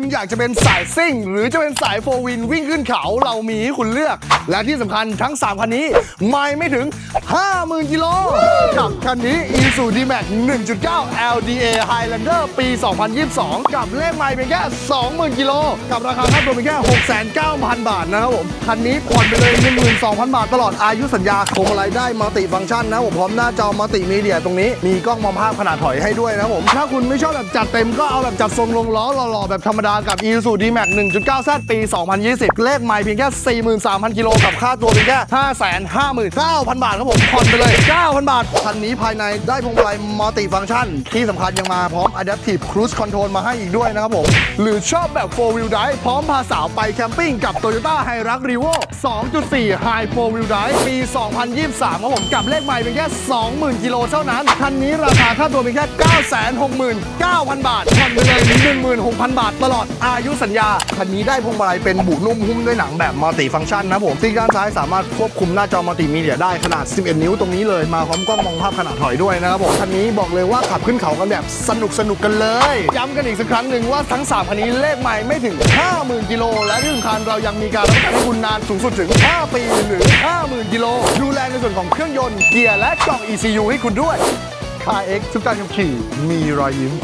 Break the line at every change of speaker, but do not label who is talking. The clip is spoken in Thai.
คุณอยากจะเป็นสายซิ่ง หรือจะเป็นสายโฟวินวิ่งขึ้นเขาเรามีให้คุณเลือก และที่สำคัญทั้ง 3 คันนี้ ไม่ไม่ถึง 50,000 กิโลกับคันนี้ Isuzu D-Max 1.9 LDA Highlander ปี 2022 กับเลขไมล์เพียงแค่ 20,000 กิโล กับราคาค่าตัวเพียงแค่ 6,900 บาทนะครับผม คันนี้ผ่อนไปเลย 12,000 บาทตลอดอายุสัญญาคงอะไรได้มัลติฟังก์ชันนะผมพร้อมหน้าจอมัลติมีเดียตรงนี้มีกล้องมองภาพขนาดถอยให้ด้วยนะผมถ้าคุณไม่ชอบแบบจัดเต็มก็เอาแบบจัดทรงลงล้อหล่อๆแบบธรรมดากับ i s u D-Max 1.9 Z ปี 2020 เลขไมล์เพียงแค่ 43,000 กิโลกับค่าตัวเพียงแค่ 559,000 บาทครับผมผ่อนไปเลย 9,000 บาท คันนี้ภายในได้พวงมาลัยมัลติฟังก์ชัน ที่สำคัญยังมาพร้อม Adaptive Cruise Control มาให้อีกด้วยนะครับผม หรือชอบแบบ 4 Wheel Drive พร้อมพาสาวไปแคมปิ้งกับ Toyota Hilux Revo 2.4 High 4 Wheel Drive ปี 2023 ครับผมกับเลขไมล์เพียงแค่ 20,000 กิโลเท่านั้น คันนี้ราคาค่าตัวเพียงแค่ 969,000 บาทผ่อนไปเลย16,000 บาทตลอดอายุสัญญาคันนี้ได้พวงมาลัยเป็นบุนุ่มหุ้มด้วยหนังแบบมัลติฟังก์ชันนะผมที่ด้านซ้ายสามารถควบคุมหน้าจอมัลติมีเดียได้ขนาด 11 นิ้วตรงนี้เลยมาพร้อมกล้องมองภาพขนาดถอยด้วยนะครับผมคันนี้บอกเลยว่าขับขึ้นเขากันแบบสนุกสนุกกันเลย ย้ำกันอีกสักครั้งหนึ่งว่าทั้ง3คันนี้เลขใหม่ไม่ถึง 50,000 กิโล และที่สำคัญเรายังมีการรับประกันให้คุณนานสูงสุดถึง 5 ปีหรือ 50,000 กิโล ดูแลในส่วนของเครื่องยนต์เกียร์และกล่อง ECU ให้คุณด้วย CarX ทุกการขับขี่มีรอยยิ้ม